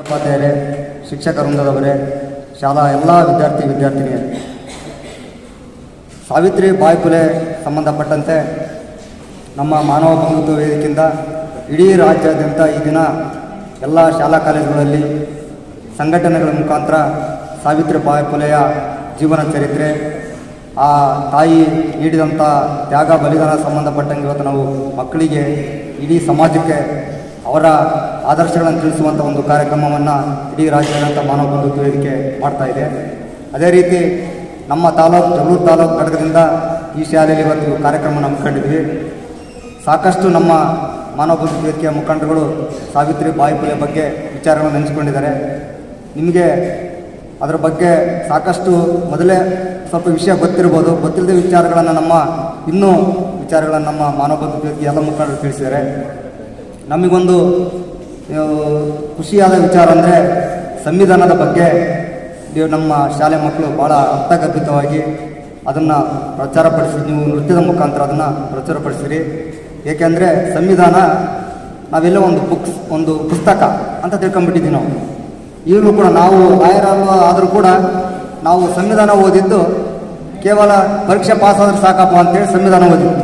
ಉಪಾಧ್ಯಾಯರೇ, ಶಿಕ್ಷಕ ವೃಂದದವರೇ, ಶಾಲಾ ಎಲ್ಲ ವಿದ್ಯಾರ್ಥಿ ವಿದ್ಯಾರ್ಥಿನಿಯರು. ಸಾವಿತ್ರಿ ಬಾಯಿ ಪುಲೆ ಸಂಬಂಧಪಟ್ಟಂತೆ ನಮ್ಮ ಮಾನವ ಬಂಧುತ್ವ ವೇದಿಕೆಯಿಂದ ಇಡೀ ರಾಜ್ಯಾದ್ಯಂತ ಈ ದಿನ ಎಲ್ಲ ಶಾಲಾ ಕಾಲೇಜುಗಳಲ್ಲಿ ಸಂಘಟನೆಗಳ ಮುಖಾಂತರ ಸಾವಿತ್ರಿ ಬಾಯ್ಕುಲೆಯ ಜೀವನ ಚರಿತ್ರೆ, ಆ ತಾಯಿ ನೀಡಿದಂಥ ತ್ಯಾಗ, ಬಲಿದಾನ ಸಂಬಂಧಪಟ್ಟಂಗೆ ಇವತ್ತು ನಾವು ಮಕ್ಕಳಿಗೆ, ಇಡೀ ಸಮಾಜಕ್ಕೆ ಅವರ ಆದರ್ಶಗಳನ್ನು ತಿಳಿಸುವಂಥ ಒಂದು ಕಾರ್ಯಕ್ರಮವನ್ನು ಇಡೀ ರಾಜ್ಯಾದ್ಯಂತ ಮಾನವ ಬಂಧುತ್ವ ವೇದಿಕೆ ಮಾಡ್ತಾ ಇದೆ. ಅದೇ ರೀತಿ ನಮ್ಮ ತಾಲೂಕು ಜಗಳೂರು ತಾಲೂಕು ಘಟಕದಿಂದ ಈ ಶಾಲೆಯಲ್ಲಿ ಇವತ್ತು ಕಾರ್ಯಕ್ರಮ ಹಮ್ಮಿಕೊಂಡಿದ್ವಿ ಸಾಕಷ್ಟು ನಮ್ಮ ಮಾನವ ಬಂಧುತ್ವ ವೇದಿಕೆಯ ಮುಖಂಡರುಗಳು ಸಾವಿತ್ರಿ ಬಾಯಿ ಪುಲೆ ಬಗ್ಗೆ ವಿಚಾರಗಳನ್ನು ನೆನೆಸ್ಕೊಂಡಿದ್ದಾರೆ ನಿಮಗೆ ಅದರ ಬಗ್ಗೆ ಸಾಕಷ್ಟು ಮೊದಲೇ ಸ್ವಲ್ಪ ವಿಷಯ ಗೊತ್ತಿರ್ಬೋದು. ಗೊತ್ತಿಲ್ಲದ ವಿಚಾರಗಳನ್ನು ನಮ್ಮ ಇನ್ನೂ ವಿಚಾರಗಳನ್ನು ನಮ್ಮ ಮಾನವ ಬಂಧುತ್ವ ವೇದಿಕೆ ಎಲ್ಲ ಮುಖಂಡರು ತಿಳಿಸಿದ್ದಾರೆ. ನಮಗೊಂದು ಖುಷಿಯಾದ ವಿಚಾರ ಅಂದರೆ ಸಂವಿಧಾನದ ಬಗ್ಗೆ ನಮ್ಮ ಶಾಲೆ ಮಕ್ಕಳು ಭಾಳ ಅರ್ಥಗರ್ಭಿತವಾಗಿ ಅದನ್ನು ಪ್ರಚಾರಪಡಿಸಿ ನೀವು ನೃತ್ಯದ ಮುಖಾಂತರ ಅದನ್ನು ಪ್ರಚಾರಪಡಿಸಿರಿ ಏಕೆಂದರೆ ಸಂವಿಧಾನ ನಾವೆಲ್ಲ ಒಂದು ಬುಕ್ಸ್, ಒಂದು ಪುಸ್ತಕ ಅಂತ ತಿಳ್ಕೊಂಬಿಟ್ಟಿದ್ದೀವಿ ನಾವು. ಈಗಲೂ ಕೂಡ ನಾವು ಲಾಯರ್ ಆದರೂ ಕೂಡ ನಾವು ಸಂವಿಧಾನ ಓದಿದ್ದು ಕೇವಲ ಪರೀಕ್ಷೆ ಪಾಸ್ ಆದರೆ ಸಾಕಪ್ಪ ಅಂತೇಳಿ ಸಂವಿಧಾನ ಓದಿದ್ದು.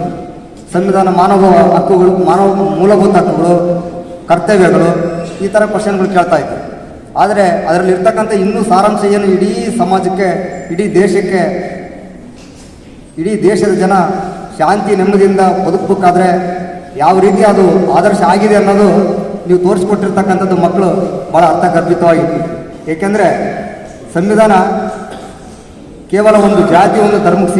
ಸಂವಿಧಾನ ಮಾನವ ಹಕ್ಕುಗಳು, ಮಾನವ ಮೂಲಭೂತ ಹಕ್ಕುಗಳು ಕರ್ತವ್ಯಗಳು ಈ ಥರ ಕ್ವಶನ್ಗಳು ಕೇಳ್ತಾ ಇದ್ದಾರೆ ಆದರೆ ಅದರಲ್ಲಿ ಇರ್ತಕ್ಕಂಥ ಇನ್ನೂ ಸಾರಾಂಶ ಏನು ಇಡೀ ಸಮಾಜಕ್ಕೆ, ಇಡೀ ದೇಶಕ್ಕೆ, ಇಡೀ ದೇಶದ ಜನ ಶಾಂತಿ, ನೆಮ್ಮದಿಯಿಂದ ಬದುಕಬೇಕಾದ್ರೆ ಯಾವ ರೀತಿ ಅದು ಆದರ್ಶ ಆಗಿದೆ ಅನ್ನೋದು ನೀವು ತೋರಿಸ್ಕೊಟ್ಟಿರ್ತಕ್ಕಂಥದ್ದು ಮಕ್ಕಳು ಭಾಳ ಅರ್ಥಗರ್ಭಿತವಾಗಿತ್ತು ಏಕೆಂದರೆ ಸಂವಿಧಾನ ಕೇವಲ ಒಂದು ಜಾತಿ, ಒಂದು ಧರ್ಮಕ್ಕೆ